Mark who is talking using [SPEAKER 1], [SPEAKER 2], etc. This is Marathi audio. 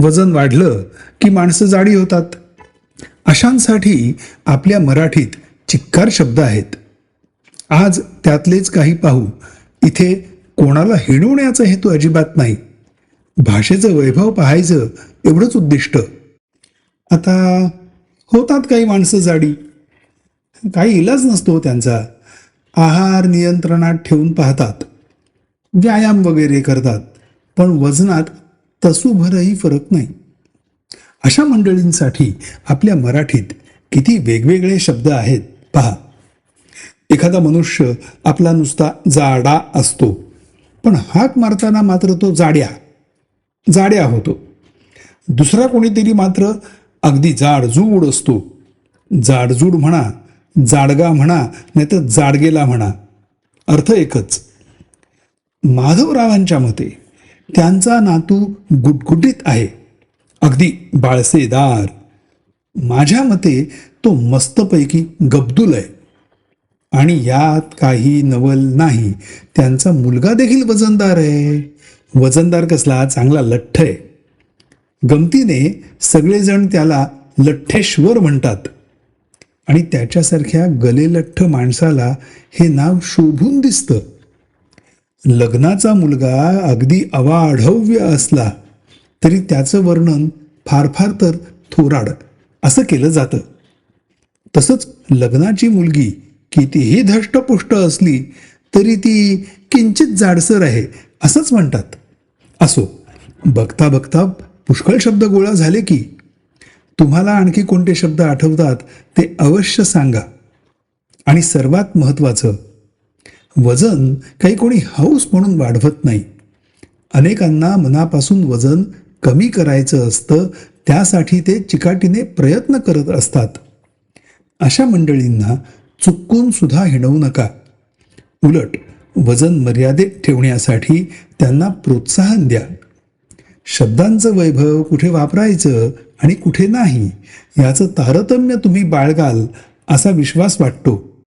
[SPEAKER 1] वजन वाढलं की माणसं जाडी होतात. अशांसाठी आपल्या मराठीत चिक्कार शब्द आहेत. आज त्यातलेच काही पाहू. इथे कोणाला हिणवण्याचा हेतू अजिबात नाही. भाषेचं वैभव पाहायचं एवढंच उद्दिष्ट. आता होतात काही माणसं जाडी. काही इलाज नसतो त्यांचा. आहार नियंत्रणात ठेवून पाहतात. व्यायाम वगैरे करतात. पण वजनात तसूभरही फरक नाही. अशा मंडळींसाठी आपल्या मराठीत किती वेगवेगळे शब्द आहेत पहा. एखादा मनुष्य आपला नुसता जाडा असतो पण हाक मारताना मात्र तो जाड्या जाड्या होतो. दुसरा कोणीतरी मात्र अगदी जाडजूड असतो. जाडजूड म्हणा जाडगा म्हणा नाहीतर जाडगेला म्हणा. अर्थ एकच. माधवरावांच्या मते त्यांचा नातू गुटगुटीत आहे. अगदी बाळसेदार. माझ्या मते तो मस्तपैकी गब्दूल आहे. आणि यात काही नवल नाही. त्यांचा मुलगा देखील वजनदार आहे. वजनदार कसला? चांगला लठ्ठ आहे. गमतीने सगळेजण त्याला लठ्ठेश्वर म्हणतात. आणि त्याच्यासारख्या गलेलठ्ठ माणसाला हे नाव शोभून दिसतं. लग्नाचा मुलगा अगदी अवाढव्य असला तरी त्याचं वर्णन फार फार तर थोराड असं केलं जातं. तसंच लग्नाची मुलगी कितीही धष्टपुष्ट असली तरी ती किंचित जाडसर आहे असंच म्हणतात. असो बघता बघता पुष्कळ शब्द गोळा झाले की तुम्हाला आणखी कोणते शब्द आठवतात ते अवश्य सांगा. आणि सर्वात महत्त्वाचं वजन काही कोणी हौस म्हणून वाढवत नाही. अनेकांना मनापासून वजन कमी करायचं असतं त्यासाठी ते चिकाटीने प्रयत्न करत असतात. अशा मंडळींना चुकून सुद्धा हिणवू नका. उलट वजन मर्यादेत ठेवण्यासाठी त्यांना प्रोत्साहन द्या. शब्दांचं वैभव कुठे वापरायचं आणि कुठे नाही याचं तारतम्य तुम्ही बाळगाल असा विश्वास वाटतो.